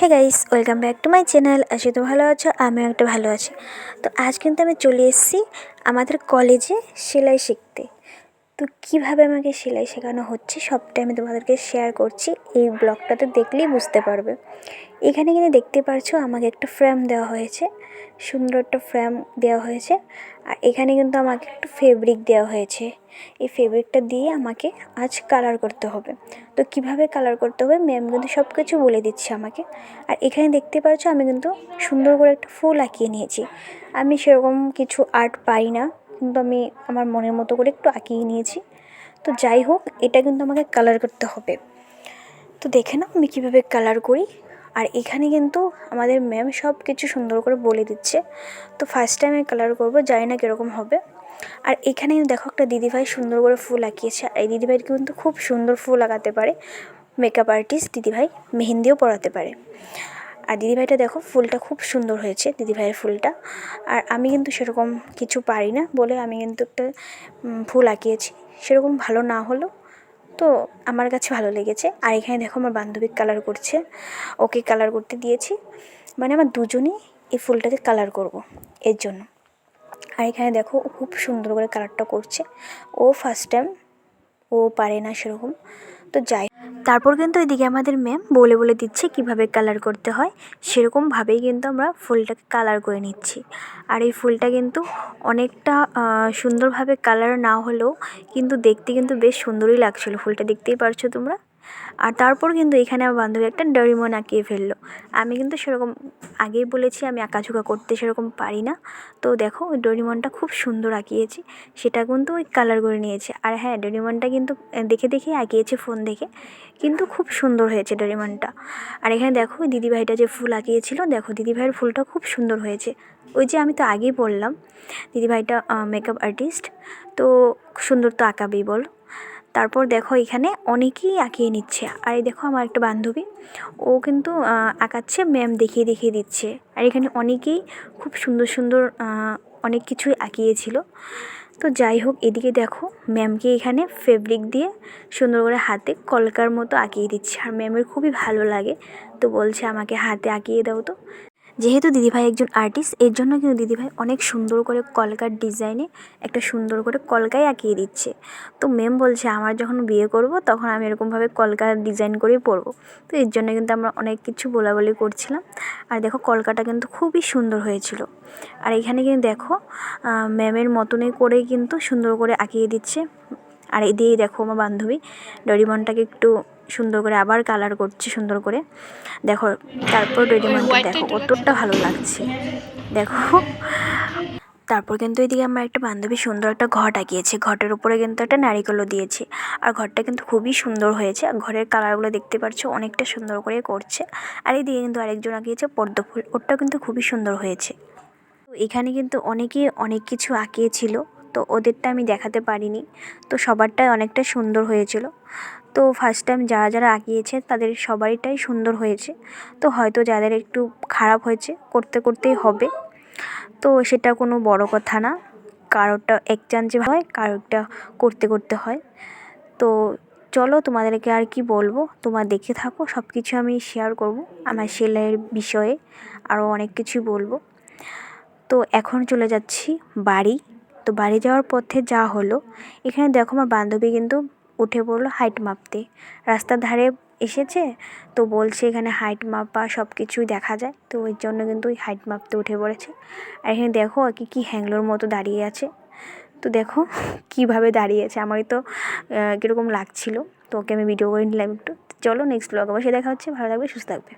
Hey guys welcome back to my channel আশি তো ভালো আছো, আমিও একটা ভালো আছি। তো আজ কিন্তু আমি চলে এসেছি আমাদের কলেজে সেলাই শিখতে। তো কীভাবে আমাকে সেলাই শেখানো হচ্ছে সবটাই আমি তোমাদেরকে শেয়ার করছি। এই ব্লগটাতে দেখলেই বুঝতে পারবে। এখানে কিন্তু দেখতে পারছ আমাকে একটা ফ্রেম দেওয়া হয়েছে। সুন্দর একটা ফ্রেম দেওয়া হয়েছে। আর এখানে কিন্তু আমাকে একটু ফেব্রিক দেওয়া হয়েছে। এই ফেব্রিকটা দিয়ে আমাকে আজ কালার করতে হবে। তো কীভাবে কালার করতে হবে? ম্যাম কিন্তু সব কিছু বলে দিচ্ছে আমাকে। আর এখানে দেখতে পারছ আমি কিন্তু সুন্দর করে একটা ফুল আঁকিয়ে নিয়েছি। আমি সেরকম কিছু আর্ট পাই না। কিন্তু আমি আমার মনের মতো করে একটু আঁকিয়ে নিয়েছি। তো যাই হোক, এটা কিন্তু আমাকে কালার করতে হবে। তো দেখে নাও আমি কীভাবে কালার করি। আর এখানে কিন্তু আমাদের ম্যাম সব কিছু সুন্দর করে বলে দিচ্ছে। তো ফার্স্ট টাইম আমি কালার করব, জানি না কীরকম হবে। আর এখানে দেখো একটা দিদিভাই সুন্দর করে ফুল আঁকিয়েছে। আর এই দিদিভাই কিন্তু খুব সুন্দর ফুল আঁকাতে পারে। মেকআপ আর্টিস্ট দিদিভাই, মেহেন্দিও পরাতে পারে। আর দিদিভাইটা দেখো, ফুলটা খুব সুন্দর হয়েছে, দিদিভাইয়ের ফুলটা। আর আমি কিন্তু সেরকম কিছু পারি না বলে আমি কিন্তু একটা ফুল আঁকিয়েছি। সেরকম ভালো না হলেও তো আমার কাছে ভালো লেগেছে। আর এখানে দেখো আমার বান্ধবী কালার করছে, ওকে কালার করতে দিয়েছি। মানে আমার দুজনেই এই ফুলটাকে কালার করব এর জন্য। আর এখানে দেখো খুব সুন্দর করে কালারটা করছে। ও ফার্স্ট টাইম ও পারে না সেরকম। তো যাই তারপর কিন্তু এদিকে আমাদের ম্যাম বলে বলে দিচ্ছে কীভাবে কালার করতে হয়। সেরকমভাবেই কিন্তু আমরা ফুলটাকে কালার করে নিচ্ছি। আর এই ফুলটা কিন্তু অনেকটা সুন্দরভাবে কালার না হলেও কিন্তু দেখতে কিন্তু বেশ সুন্দরই লাগছিল। ফুলটা দেখতেই পারছ তোমরা? আর তারপর কিন্তু এখানে আমার বান্ধবী একটা ডরিমন আঁকিয়ে ফেলল। আমি কিন্তু সেরকম আগেই বলেছি, আমি আঁকাঝুঁকা করতে সেরকম পারি না। তো দেখো, ওই ডরিমনটা খুব সুন্দর আঁকিয়েছি। সেটা কিন্তু ওই কালার করে নিয়েছে। আর হ্যাঁ ডরিমনটা কিন্তু দেখে দেখে আঁকিয়েছে ফোন দেখে। কিন্তু খুব সুন্দর হয়েছে ডরিমনটা। আর এখানে দেখো দিদিভাইটা যে ফুল আঁকিয়েছিল, দেখো, দিদিভাইয়ের ফুলটা খুব সুন্দর হয়েছে। ওই যে আমি তো আগেই বললাম, দিদিভাইটা মেকআপ আর্টিস্ট তো সুন্দর তো আঁকাবেই বলো। তারপর দেখো এখানে অনেকেই আঁকিয়ে নিচ্ছে। আর এই দেখো আমার একটা বান্ধবী, ও কিন্তু আঁকাচ্ছে ম্যাম দেখিয়ে দেখিয়ে দিচ্ছে। আর এখানে অনেকেই খুব সুন্দর সুন্দর অনেক কিছুই আঁকিয়েছিল। তো যাই হোক, এদিকে দেখো ম্যামকে এখানে ফেব্রিক দিয়ে সুন্দর করে হাতে কলকার মতো আঁকিয়ে দিচ্ছে। আর ম্যামের খুবই ভালো লাগে। তো বলছে, আমাকে হাতে আঁকিয়ে দাও তো। যেহেতু দিদিভাই একজন আর্টিস্ট এর জন্য কিন্তু দিদিভাই অনেক সুন্দর করে কলকার ডিজাইনে একটা সুন্দর করে কলকাই আঁকিয়ে দিচ্ছে। তো ম্যাম বলছে, আমার যখন বিয়ে করব, তখন আমি এরকমভাবে কলকার ডিজাইন করেই পরবো। তো এর জন্য কিন্তু আমরা অনেক কিছু বলা বলি করছিলাম। আর দেখো, কলকাটা কিন্তু খুবই সুন্দর হয়েছিল। আর এখানে কিন্তু দেখো ম্যামের মতনই করে কিন্তু সুন্দর করে আঁকিয়ে দিচ্ছে। আর এই দিয়েই দেখো আমার বান্ধবী ডরিমনটাকে একটু সুন্দর করে আবার কালার করছে সুন্দর করে। দেখো তারপর ডরিমনটা দেখো কতটা ভালো লাগছে। দেখো তারপর কিন্তু এদিকে আমার একটা বান্ধবী সুন্দর একটা ঘট আঁকিয়েছে। ঘটের উপরে কিন্তু একটা নারিকেলও দিয়েছে। আর ঘরটা কিন্তু খুবই সুন্দর হয়েছে। আর ঘরের কালারগুলো দেখতে পাচ্ছ অনেকটা সুন্দর করে করছে। আর এদিকে কিন্তু আরেকজন আঁকিয়েছে পদ্ম ফুল ওরটাও কিন্তু খুবই সুন্দর হয়েছে। এখানে কিন্তু অনেকেই অনেক কিছু আঁকিয়েছিল। তো ওদেরটা আমি দেখাতে পারিনি। তো সবারটাই অনেকটা সুন্দর হয়েছিল। তো ফার্স্ট টাইম যারা যারা আঁকিয়েছে তাদের সবারটাই সুন্দর হয়েছে। তো হয়তো যাদের একটু খারাপ হয়েছে, করতে করতেই হবে। তো সেটা কোনো বড় কথা না। কারোরটা এক চান্সে হয়, কারোরটা করতে করতে হয়। তো চলো তোমাদেরকে আর কি বলব? তোমার দেখে থাকো সব কিছু আমি শেয়ার করব। আমার সেলাইয়ের বিষয়ে আরও অনেক কিছু বলব। তো এখন চলে যাচ্ছি বাড়ি। তো বাড়ি যাওয়ার পথে যা হলো, এখানে দেখো আমার বান্ধবী কিন্তু উঠে পড়ল হাইট মাপতে। রাস্তার ধারে এসেছে তো বলছে এখানে হাইট মাপা সব কিছুই দেখা যায়, তো ওই জন্য কিন্তু ওই হাইট মাপতে উঠে পড়েছে। আর এখানে দেখো আর কি, কী হ্যাংলোর মতো দাঁড়িয়ে আছে। তো দেখো কীভাবে দাঁড়িয়েছে, আমারই তো কীরকম লাগছিল। তো ওকে আমি ভিডিও করে নিলাম একটু। চলো নেক্সট ব্লগ অবশ্যই দেখা হচ্ছে। ভালো থাকবে, সুস্থ থাকবে।